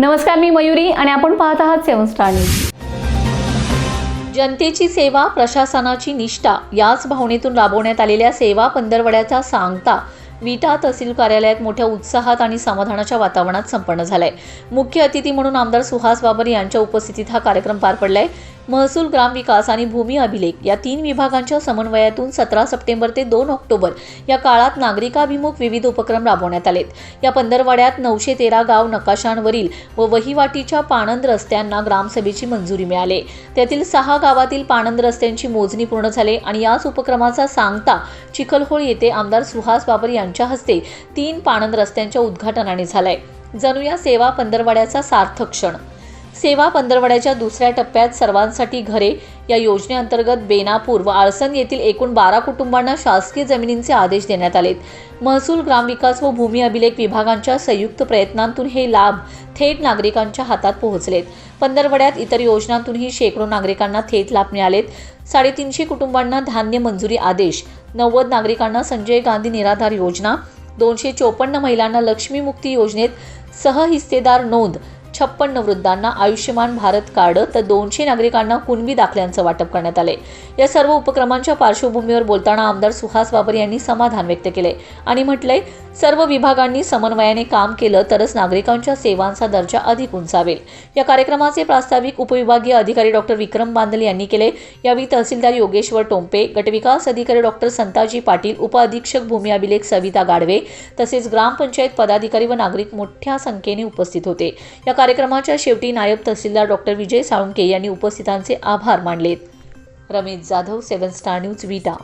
नमस्कार मी मयुरी आणि आपण पाहत आहात सेवन स्टार न्यूज. जनतेची सेवा प्रशासनाची निष्ठा याच भावनेतून राबवण्यात आलेल्या सेवा पंधरवड्याचा सांगता विटा तहसील कार्यालयात मोठ्या उत्साहात आणि समाधानाच्या वातावरणात संपन्न झालाय. मुख्य अतिथी म्हणून आमदार सुहास बाबर यांच्या उपस्थितीत हा कार्यक्रम पार पडलाय. महसूल ग्रामविकास आणि भूमी अभिलेख या तीन विभागांच्या समन्वयातून सतरा सप्टेंबर ते दोन ऑक्टोबर या काळात नागरिकाभिमुख विविध उपक्रम राबवण्यात आलेत. या पंधरवाड्यात नऊशे तेरा गाव नकाशांवरील व वहिवाटीच्या पाणंद रस्त्यांना ग्रामसभेची मंजुरी मिळाली. त्यातील सहा गावातील पाणंद रस्त्यांची मोजणी पूर्ण झाले आणि याच उपक्रमाचा सांगता चिखलहोळ येथे आमदार सुहास बाबर यांच्या हस्ते तीन पाणंद रस्त्यांच्या उद्घाटनाने झालाय. जणू या सेवा पंधरवाड्याचा सार्थक क्षण. सेवा पंधरवड्याच्या दुसऱ्या टप्प्यात सर्वांसाठी घरे. या योजनेअंतर्गत बेनापूर व आळसंग येथील एकूण बारा कुटुंबांना शासकीय जमिनींचे आदेश देण्यात आलेत. महसूल ग्रामविकास व भूमी अभिलेख विभागांच्या संयुक्त प्रयत्नांतून हे लाभ थेट नागरिकांच्या हातात पोहोचलेत. पंधरवड्यात इतर योजनांतूनही शेकडो नागरिकांना थेट लाभ मिळालेत. साडेतीनशे कुटुंबांना धान्य मंजुरी आदेश. नव्वद नागरिकांना संजय गांधी निराधार योजना. दोनशे चोपन्न महिलांना लक्ष्मीमुक्ती योजनेत सहहिस्सेदार नोंद. छप्पन्न वृद्धांना आयुष्यमान भारत कार्ड तर दोनशे नागरिकांना कुणबी दाखल्यांचं वाटप करण्यात आले. या सर्व उपक्रमांच्या पार्श्वभूमीवर बोलताना आमदार सुहास बाबर यांनी समाधान व्यक्त केले आणि म्हटलंय सर्व विभागांनी समन्वयाने काम केलं तरच नागरिकांच्या सेवांचा दर्जा अधिक उंचावेल. या कार्यक्रमाचे प्रास्ताविक उपविभागीय अधिकारी डॉक्टर विक्रम बांदल यांनी केले. यावेळी तहसीलदार योगेश्वर टोंपे गटविकास अधिकारी डॉक्टर संताजी पाटील उपअधीक्षक भूमी अभिलेख सविता गाडवे तसेच ग्रामपंचायत पदाधिकारी व नागरिक मोठ्या संख्येने उपस्थित होते. या कार्यक्रमाच्या शेवटी नायब तहसीलदार डॉक्टर विजय साळुंके यांनी उपस्थितांचे आभार मानलेत. Ramesh Jadhav seven star news Vita.